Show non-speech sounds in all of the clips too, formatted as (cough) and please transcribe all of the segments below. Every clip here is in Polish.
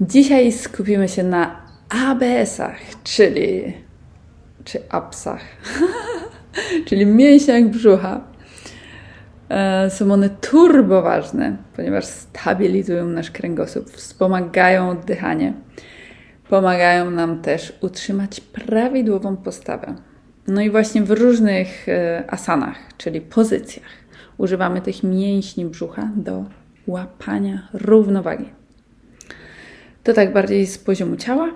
Dzisiaj skupimy się na ABS-ach, czyli czy apsach, (laughs) czyli mięśniach brzucha. E, Są one turbo ważne, ponieważ stabilizują nasz kręgosłup, wspomagają oddychanie. Pomagają nam też utrzymać prawidłową postawę. No i właśnie w różnych e, asanach, czyli pozycjach, używamy tych mięśni brzucha do łapania równowagi. To tak bardziej z poziomu ciała,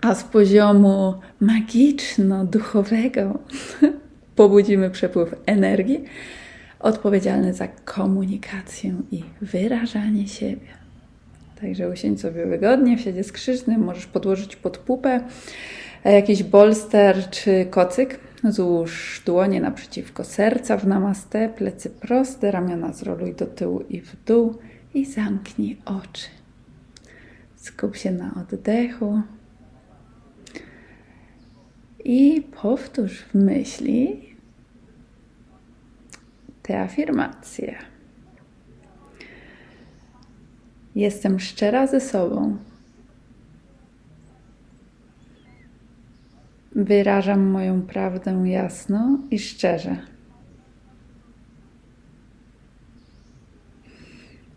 a z poziomu magiczno-duchowego (laughs) pobudzimy przepływ energii odpowiedzialny za komunikację i wyrażanie siebie. Także usiądź sobie wygodnie w siedzie skrzyżnym, możesz podłożyć pod pupę e, jakiś bolster czy kocyk. Złóż dłonie naprzeciwko serca w namaste, plecy proste, ramiona zroluj do tyłu i w dół i zamknij oczy. Skup się na oddechu i powtórz w myśli te afirmacje. Jestem szczera ze sobą. Wyrażam moją prawdę jasno i szczerze.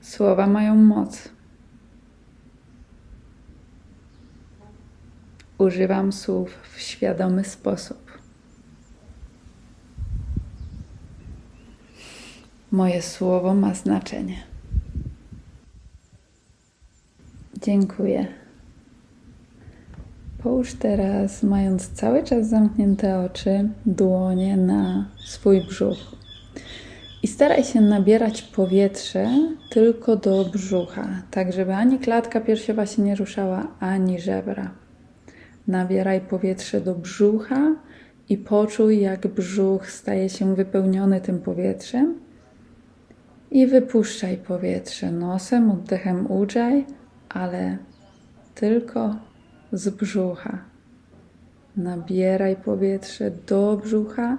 Słowa mają moc. Używam słów w świadomy sposób. Moje słowo ma znaczenie. Dziękuję. Połóż teraz, mając cały czas zamknięte oczy, dłonie na swój brzuch. I staraj się nabierać powietrze tylko do brzucha, tak żeby ani klatka piersiowa się nie ruszała, ani żebra. Nabieraj powietrze do brzucha i poczuj, jak brzuch staje się wypełniony tym powietrzem. I wypuszczaj powietrze nosem, oddechem ujaj, ale tylko z brzucha. Nabieraj powietrze do brzucha,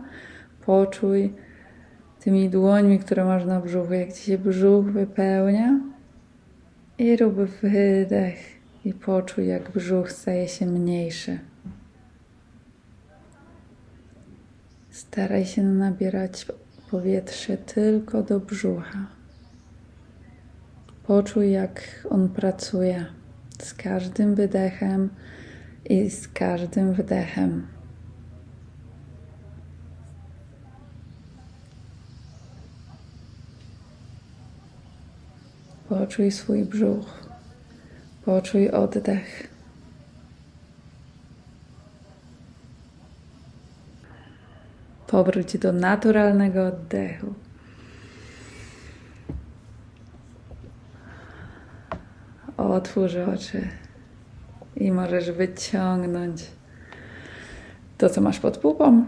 poczuj tymi dłońmi, które masz na brzuchu, jak ci się brzuch wypełnia. I rób wydech i poczuj, jak brzuch staje się mniejszy. Staraj się nabierać powietrze tylko do brzucha. Poczuj, jak on pracuje z każdym wydechem i z każdym wdechem. Poczuj swój brzuch. Poczuj oddech. Powróć do naturalnego oddechu. Otwórz oczy i możesz wyciągnąć to, co masz pod pupą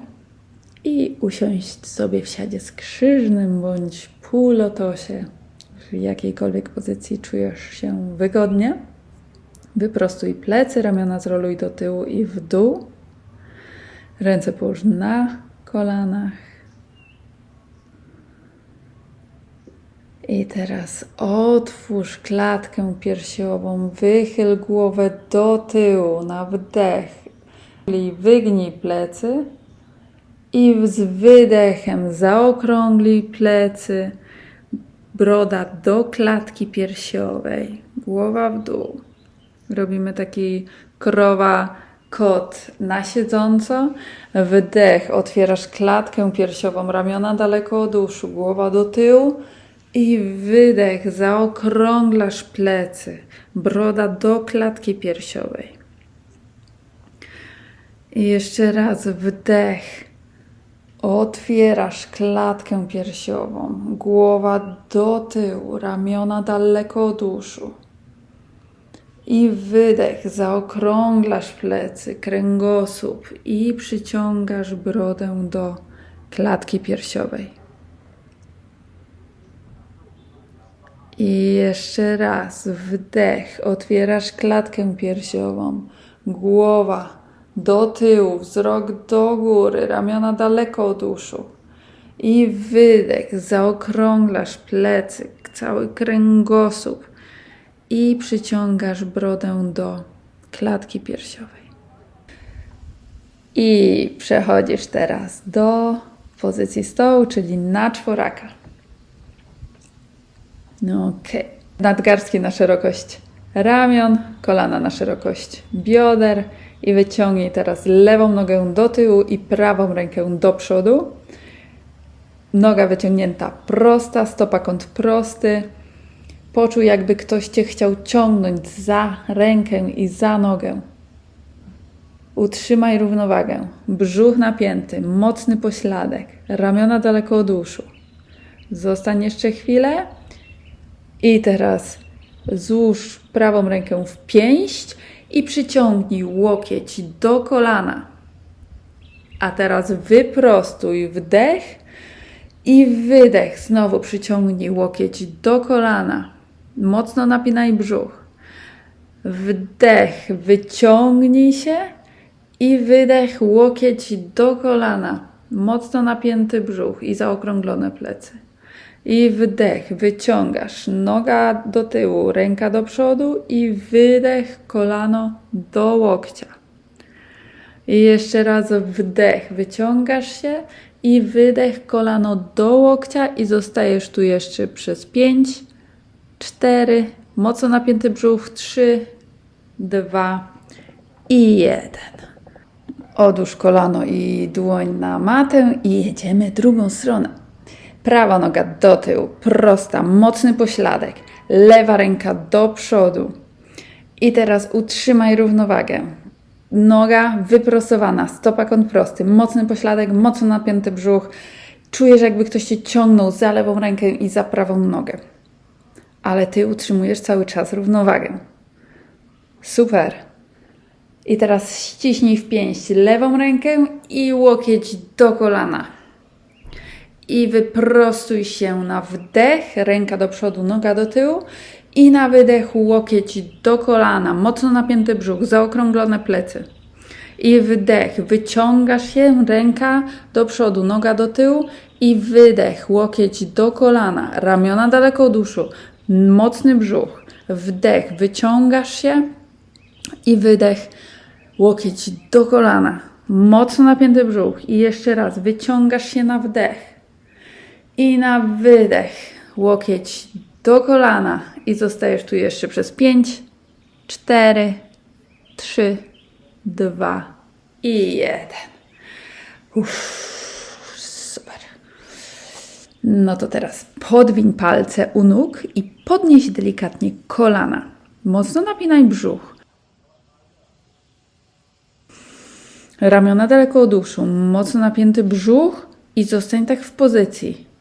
i usiąść sobie w siadzie skrzyżnym bądź półlotosie, w jakiejkolwiek pozycji czujesz się wygodnie. Wyprostuj plecy, ramiona zroluj do tyłu i w dół. Ręce połóż na kolanach. I teraz otwórz klatkę piersiową, wychyl głowę do tyłu na wdech. Wygnij plecy i z wydechem zaokrąglij plecy, broda do klatki piersiowej, głowa w dół. Robimy taki krowa kot na siedząco. Wdech, otwierasz klatkę piersiową, ramiona daleko od uszu, głowa do tyłu. I wydech, zaokrąglasz plecy, broda do klatki piersiowej. I jeszcze raz wdech, otwierasz klatkę piersiową, głowa do tyłu, ramiona daleko od uszu. I wydech, zaokrąglasz plecy, kręgosłup i przyciągasz brodę do klatki piersiowej. I jeszcze raz wdech, otwierasz klatkę piersiową, głowa do tyłu, wzrok do góry, ramiona daleko od uszu. I wydech, zaokrąglasz plecy, cały kręgosłup i przyciągasz brodę do klatki piersiowej. I przechodzisz teraz do pozycji stołu, czyli na czworaka. No okej. Nadgarstki na szerokość ramion, kolana na szerokość bioder i wyciągnij teraz lewą nogę do tyłu i prawą rękę do przodu. Noga wyciągnięta prosta, stopa kąt prosty. Poczuj, jakby ktoś cię chciał ciągnąć za rękę i za nogę. Utrzymaj równowagę. Brzuch napięty, mocny pośladek, ramiona daleko od uszu. Zostań jeszcze chwilę. I teraz złóż prawą rękę w pięść i przyciągnij łokieć do kolana. A teraz wyprostuj wdech i wydech. Znowu przyciągnij łokieć do kolana. Mocno napinaj brzuch. Wdech, wyciągnij się i wydech, łokieć do kolana. Mocno napięty brzuch i zaokrąglone plecy. I wdech, wyciągasz noga do tyłu, ręka do przodu i wydech, kolano do łokcia. I jeszcze raz wdech, wyciągasz się i wydech, kolano do łokcia i zostajesz tu jeszcze przez 5, 4, mocno napięty brzuch, 3, 2 i 1. Odłóż kolano i dłoń na matę i jedziemy drugą stronę. Prawa noga do tyłu, prosta, mocny pośladek. Lewa ręka do przodu. I teraz utrzymaj równowagę. Noga wyprostowana, stopa kąt prosty, mocny pośladek, mocno napięty brzuch. Czujesz, jakby ktoś cię ciągnął za lewą rękę i za prawą nogę. Ale ty utrzymujesz cały czas równowagę. Super. I teraz ściśnij w pięść lewą rękę i łokieć do kolana. I wyprostuj się na wdech, ręka do przodu, noga do tyłu. I na wydech łokieć do kolana, mocno napięty brzuch, zaokrąglone plecy. I wdech, wyciągasz się, ręka do przodu, noga do tyłu. I wydech, łokieć do kolana, ramiona daleko od uszu, mocny brzuch. Wdech, wyciągasz się i wydech, łokieć do kolana, mocno napięty brzuch. I jeszcze raz, wyciągasz się na wdech. I na wydech, łokieć do kolana i zostajesz tu jeszcze przez 5, 4, 3, 2 i 1. Uff, super. No to teraz podwiń palce u nóg i podnieś delikatnie kolana. Mocno napinaj brzuch. Ramiona daleko od uszu, mocno napięty brzuch i zostań tak w pozycji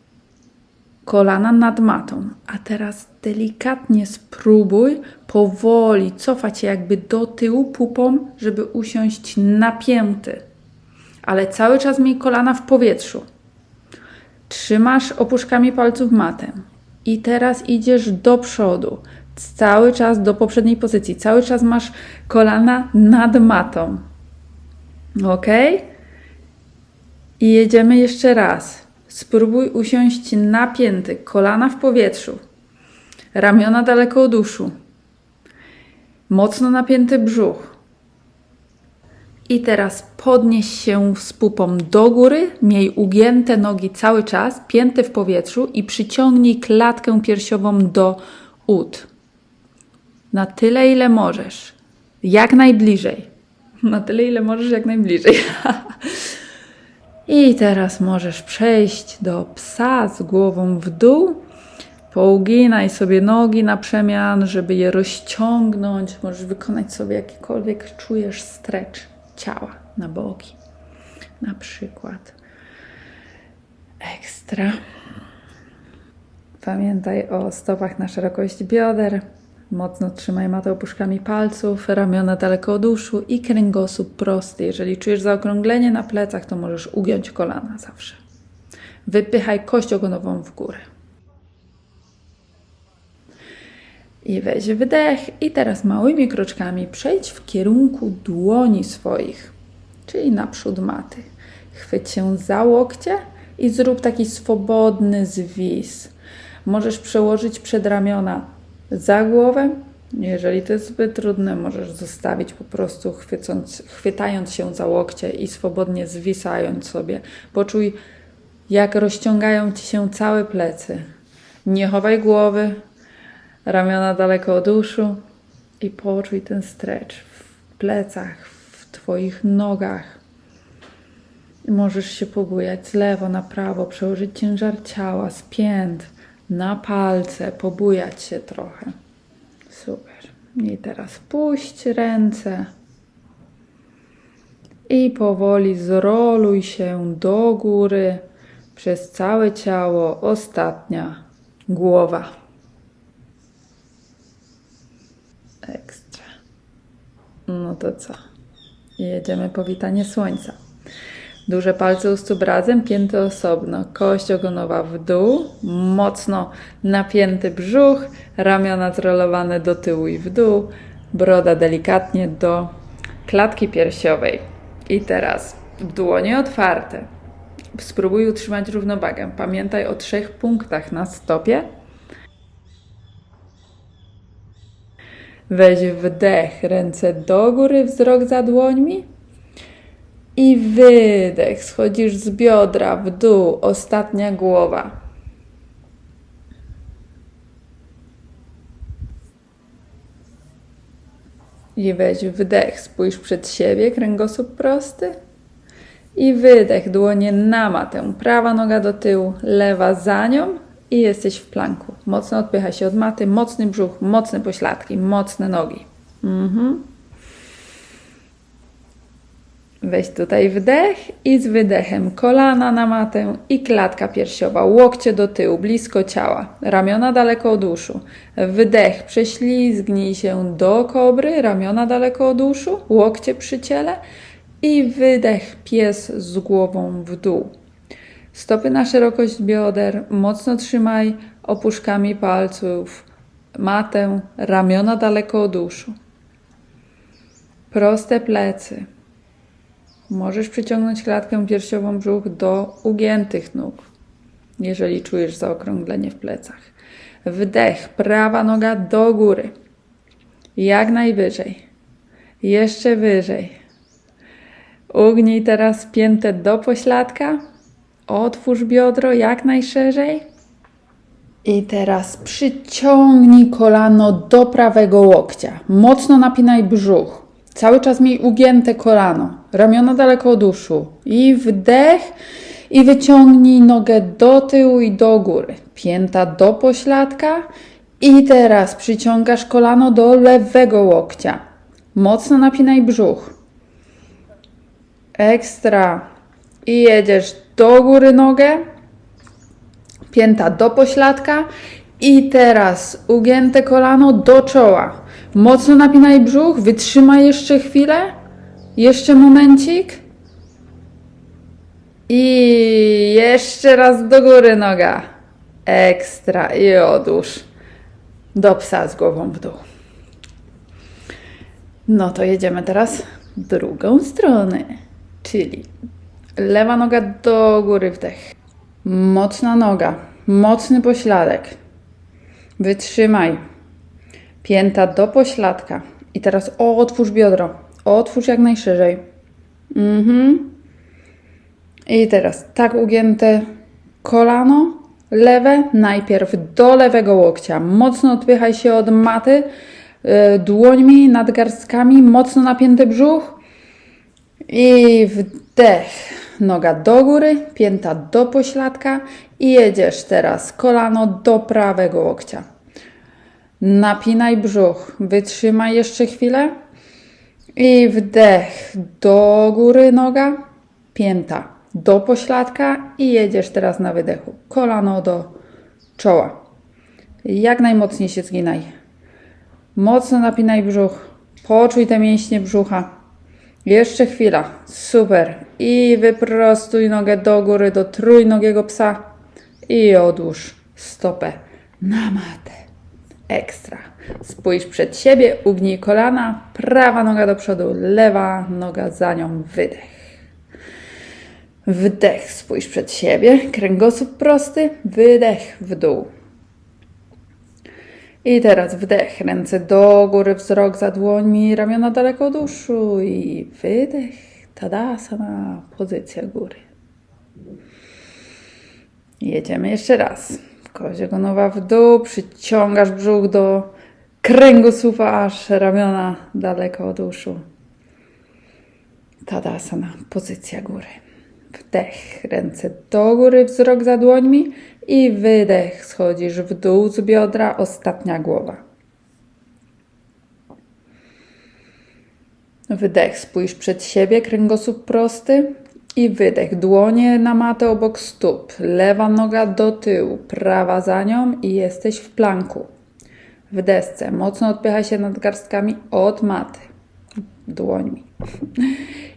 kolana nad matą. A teraz delikatnie spróbuj powoli cofać się jakby do tyłu pupą, żeby usiąść napięty. Ale cały czas miej kolana w powietrzu. Trzymasz opuszkami palców matę. I teraz idziesz do przodu. Cały czas do poprzedniej pozycji. Cały czas masz kolana nad matą. Ok? I jedziemy jeszcze raz. Spróbuj usiąść napięty, kolana w powietrzu, ramiona daleko od uszu, mocno napięty brzuch. I teraz podnieś się z pupą do góry, miej ugięte nogi cały czas, pięte w powietrzu i przyciągnij klatkę piersiową do ud. Na tyle, ile możesz. Jak najbliżej. Na tyle, ile możesz, jak najbliżej. (laughs) I teraz możesz przejść do psa z głową w dół. Pouginaj sobie nogi na przemian, żeby je rozciągnąć. Możesz wykonać sobie jakikolwiek czujesz stretch ciała na boki. Na przykład. Ekstra. Pamiętaj o stopach na szerokość bioder. Mocno trzymaj matę opuszkami palców, ramiona daleko od uszu i kręgosłup prosty. Jeżeli czujesz zaokrąglenie na plecach, to możesz ugiąć kolana zawsze. Wypychaj kość ogonową w górę. I weź wydech i teraz małymi kroczkami przejdź w kierunku dłoni swoich, czyli naprzód maty. Chwyć się za łokcie i zrób taki swobodny zwis. Możesz przełożyć przed ramiona za głowę Jeżeli to jest zbyt trudne, możesz zostawić po prostu chwycąc, chwytając się za łokcie i swobodnie zwisając sobie. Poczuj, jak rozciągają ci się całe plecy. Nie chowaj głowy, ramiona daleko od uszu i poczuj ten stretch w plecach, w twoich nogach. Możesz się pobujać z lewo na prawo, przełożyć ciężar ciała z pięt na palce, pobujać się trochę. Super. I teraz puść ręce i powoli zroluj się do góry przez całe ciało. Ostatnia głowa. Ekstra. No to co? Jedziemy powitanie słońca. Duże palce u stóp razem, pięty osobno, kość ogonowa w dół, mocno napięty brzuch, ramiona zrolowane do tyłu i w dół, broda delikatnie do klatki piersiowej. I teraz dłonie otwarte. Spróbuj utrzymać równowagę. Pamiętaj o trzech punktach na stopie. Weź wdech, ręce do góry, wzrok za dłońmi. I wydech, schodzisz z biodra w dół, ostatnia głowa. I weź wdech, spójrz przed siebie, kręgosłup prosty. I wydech, dłonie na matę, prawa noga do tyłu, lewa za nią i jesteś w planku. Mocno odpychaj się od maty, mocny brzuch, mocne pośladki, mocne nogi. Mhm. Weź tutaj wdech i z wydechem kolana na matę i klatka piersiowa, łokcie do tyłu, blisko ciała, ramiona daleko od uszu. Wdech, prześlizgnij się do kobry, ramiona daleko od uszu, łokcie przy ciele i wydech, pies z głową w dół. Stopy na szerokość bioder, mocno trzymaj opuszkami palców matę, ramiona daleko od uszu. Proste plecy. Możesz przyciągnąć klatkę piersiową brzuch do ugiętych nóg, jeżeli czujesz zaokrąglenie w plecach. Wdech, prawa noga do góry. Jak najwyżej. Jeszcze wyżej. Ugnij teraz piętę do pośladka. Otwórz biodro jak najszerzej. I teraz przyciągnij kolano do prawego łokcia. Mocno napinaj brzuch. Cały czas miej ugięte kolano, ramiona daleko od uszu. I wdech i wyciągnij nogę do tyłu i do góry. Pięta do pośladka. I teraz przyciągasz kolano do lewego łokcia. Mocno napinaj brzuch. Ekstra. I jedziesz do góry nogę. Pięta do pośladka. I teraz ugięte kolano do czoła. Mocno napinaj brzuch, wytrzymaj jeszcze chwilę, jeszcze momencik. I jeszcze raz do góry noga. Ekstra i odłóż. Do psa z głową w dół. No to jedziemy teraz drugą stronę, czyli lewa noga do góry wdech. Mocna noga, mocny pośladek. Wytrzymaj. Pięta do pośladka. I teraz otwórz biodro. Otwórz jak najszerzej. Mhm. I teraz tak ugięte kolano lewe, najpierw do lewego łokcia. Mocno odpychaj się od maty, yy, dłońmi, nadgarstkami, mocno napięty brzuch. I wdech. Noga do góry, pięta do pośladka i jedziesz teraz kolano do prawego łokcia. Napinaj brzuch, wytrzymaj jeszcze chwilę. I wdech do góry noga, pięta do pośladka i jedziesz teraz na wydechu. Kolano do czoła. Jak najmocniej się zginaj. Mocno napinaj brzuch. Poczuj te mięśnie brzucha. Jeszcze chwila. Super. I wyprostuj nogę do góry, do trójnogiego psa. I odłóż stopę na matę. Ekstra. Spójrz przed siebie, ugnij kolana, prawa noga do przodu, lewa noga za nią, wydech. Wdech, spójrz przed siebie, kręgosłup prosty, wydech w dół. I teraz wdech, ręce do góry, wzrok za dłońmi, ramiona daleko od uszu i wydech, tadasana, pozycja góry. Jedziemy jeszcze raz. Kozia gonowa w dół, przyciągasz brzuch do kręgosłupa, aż ramiona daleko od uszu. Tadasana, pozycja góry. Wdech, ręce do góry, wzrok za dłońmi i wydech, schodzisz w dół z biodra, ostatnia głowa. Wydech, spójrz przed siebie, kręgosłup prosty i wydech, dłonie na matę obok stóp, lewa noga do tyłu, prawa za nią i jesteś w planku. W desce mocno odpychaj się nadgarstkami od maty, dłońmi.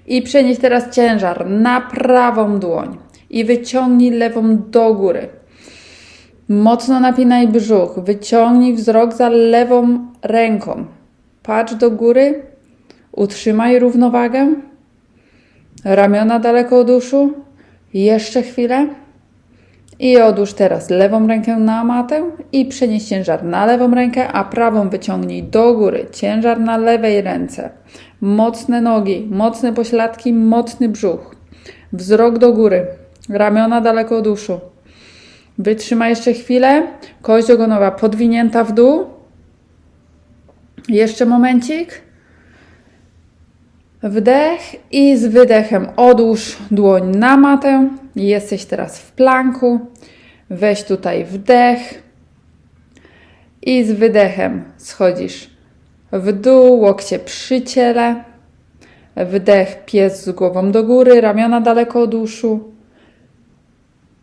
I przenieś teraz ciężar na prawą dłoń i wyciągnij lewą do góry. Mocno napinaj brzuch, wyciągnij wzrok za lewą ręką. Patrz do góry, utrzymaj równowagę. Ramiona daleko od uszu. Jeszcze chwilę. I odłóż teraz lewą rękę na matę i przenieś ciężar na lewą rękę, a prawą wyciągnij do góry. Ciężar na lewej ręce. Mocne nogi, mocne pośladki, mocny brzuch. Wzrok do góry. Ramiona daleko od uszu. Wytrzymaj jeszcze chwilę. Kość ogonowa podwinięta w dół. Jeszcze momencik. Wdech i z wydechem odłóż dłoń na matę. Jesteś teraz w planku. Weź tutaj wdech. I z wydechem schodzisz w dół, łokcie przy ciele. Wdech, pies z głową do góry, ramiona daleko od uszu.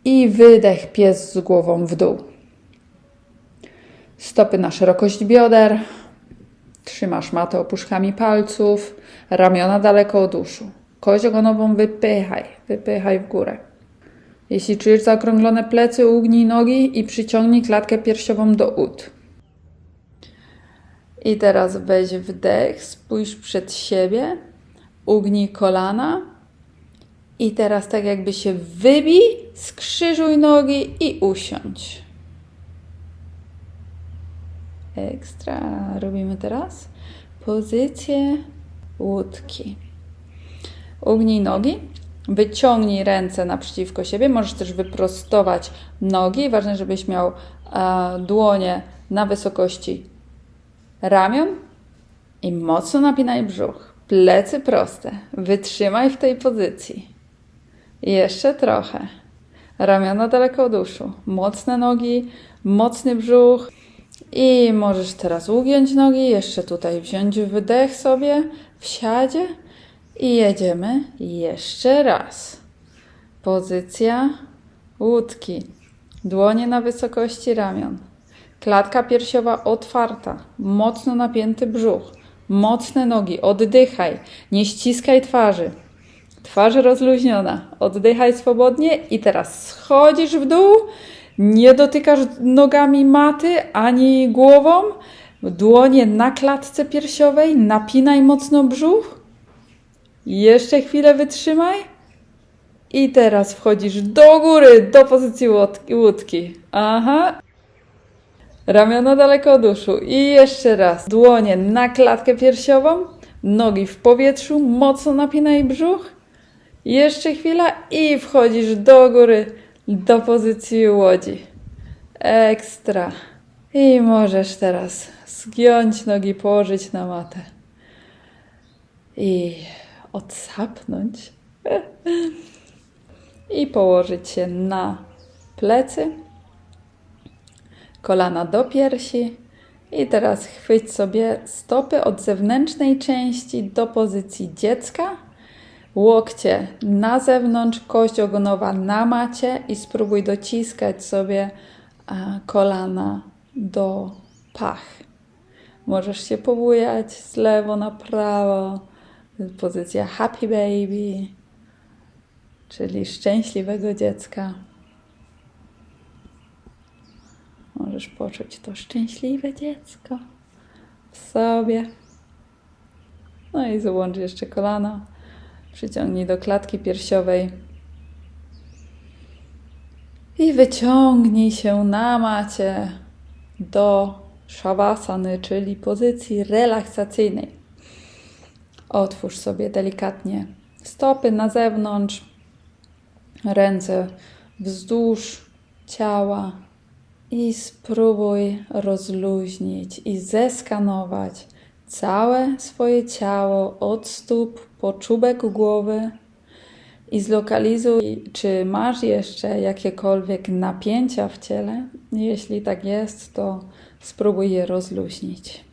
I wydech, pies z głową w dół. Stopy na szerokość bioder. Trzymasz matę opuszkami palców, ramiona daleko od uszu. Kość ogonową wypychaj, wypychaj w górę. Jeśli czujesz zaokrąglone plecy, ugnij nogi i przyciągnij klatkę piersiową do ud. I teraz weź wdech, spójrz przed siebie, ugnij kolana i teraz tak jakby się wybij, skrzyżuj nogi i usiądź. Ekstra. Robimy teraz pozycję łódki. Ugnij nogi, wyciągnij ręce naprzeciwko siebie. Możesz też wyprostować nogi. Ważne, żebyś miał e, dłonie na wysokości ramion i mocno napinaj brzuch. Plecy proste. Wytrzymaj w tej pozycji. Jeszcze trochę. Ramiona daleko od uszu. Mocne nogi, mocny brzuch. I możesz teraz ugiąć nogi, jeszcze tutaj wziąć wydech sobie w siadzie i jedziemy jeszcze raz. Pozycja łódki. Dłonie na wysokości ramion. Klatka piersiowa otwarta, mocno napięty brzuch, mocne nogi, oddychaj, nie ściskaj twarzy. Twarz rozluźniona, oddychaj swobodnie i teraz schodzisz w dół nie dotykasz nogami maty ani głową. Dłonie na klatce piersiowej, napinaj mocno brzuch. Jeszcze chwilę wytrzymaj. I teraz wchodzisz do góry, do pozycji łódki. Aha. Ramiona daleko od uszu. I jeszcze raz. Dłonie na klatkę piersiową, nogi w powietrzu, mocno napinaj brzuch. Jeszcze chwila i wchodzisz do góry do pozycji łodzi. Ekstra. I możesz teraz zgiąć nogi, położyć na matę. I odsapnąć. (laughs) I położyć się na plecy. Kolana do piersi. I teraz chwyć sobie stopy od zewnętrznej części do pozycji dziecka łokcie na zewnątrz, kość ogonowa na macie i spróbuj dociskać sobie kolana do pach. Możesz się pobujać z lewo na prawo. Pozycja happy baby, czyli szczęśliwego dziecka. Możesz poczuć to szczęśliwe dziecko w sobie. No i złącz jeszcze kolana. Przyciągnij do klatki piersiowej. I wyciągnij się na macie do szawasany, czyli pozycji relaksacyjnej. Otwórz sobie delikatnie stopy na zewnątrz, ręce wzdłuż ciała i spróbuj rozluźnić i zeskanować całe swoje ciało od stóp po czubek głowy i zlokalizuj, czy masz jeszcze jakiekolwiek napięcia w ciele. Jeśli tak jest, to spróbuj je rozluźnić.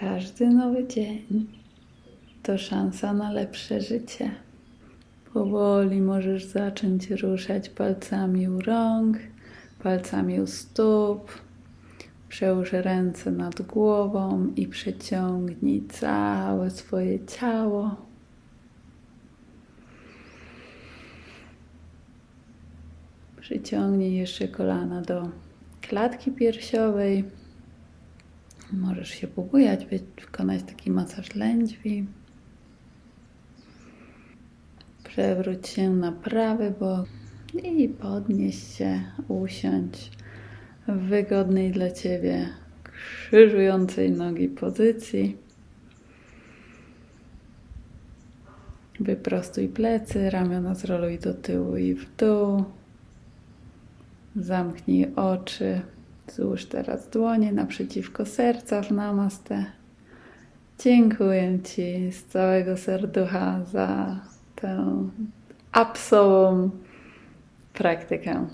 Każdy nowy dzień to szansa na lepsze życie. Powoli możesz zacząć ruszać palcami u rąk, palcami u stóp. Przełóż ręce nad głową i przeciągnij całe swoje ciało. Przyciągnij jeszcze kolana do klatki piersiowej. Możesz się pobujać, wy- wykonać taki masaż lędźwi. Przewróć się na prawy bok i podnieś się, usiądź w wygodnej dla Ciebie krzyżującej nogi pozycji. Wyprostuj plecy, ramiona zroluj do tyłu i w dół. Zamknij oczy. Złóż teraz dłonie naprzeciwko serca w namaste. Dziękuję Ci z całego serducha za tę apsową praktykę.